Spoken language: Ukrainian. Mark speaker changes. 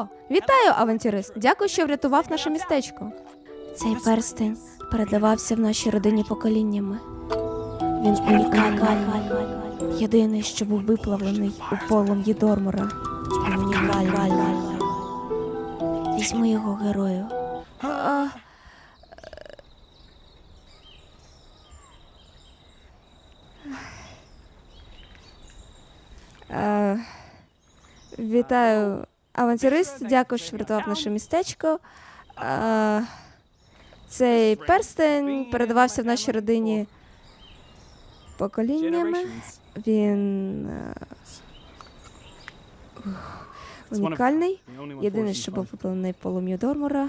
Speaker 1: О, вітаю, авантюрист! Дякую, що врятував наше містечко. Цей перстень передавався в нашій родині поколіннями. Він унікальний. Єдиний, що був виплавлений у полум'ї Дормора. Унікальний. Візьми його герою. А, Е, Вітаю, авантюрист. Дякую, що врятував наше містечко. Цей перстень передавався в нашій родині поколіннями. Він е, унікальний. Єдине, що був випалений полум'ю Дормора.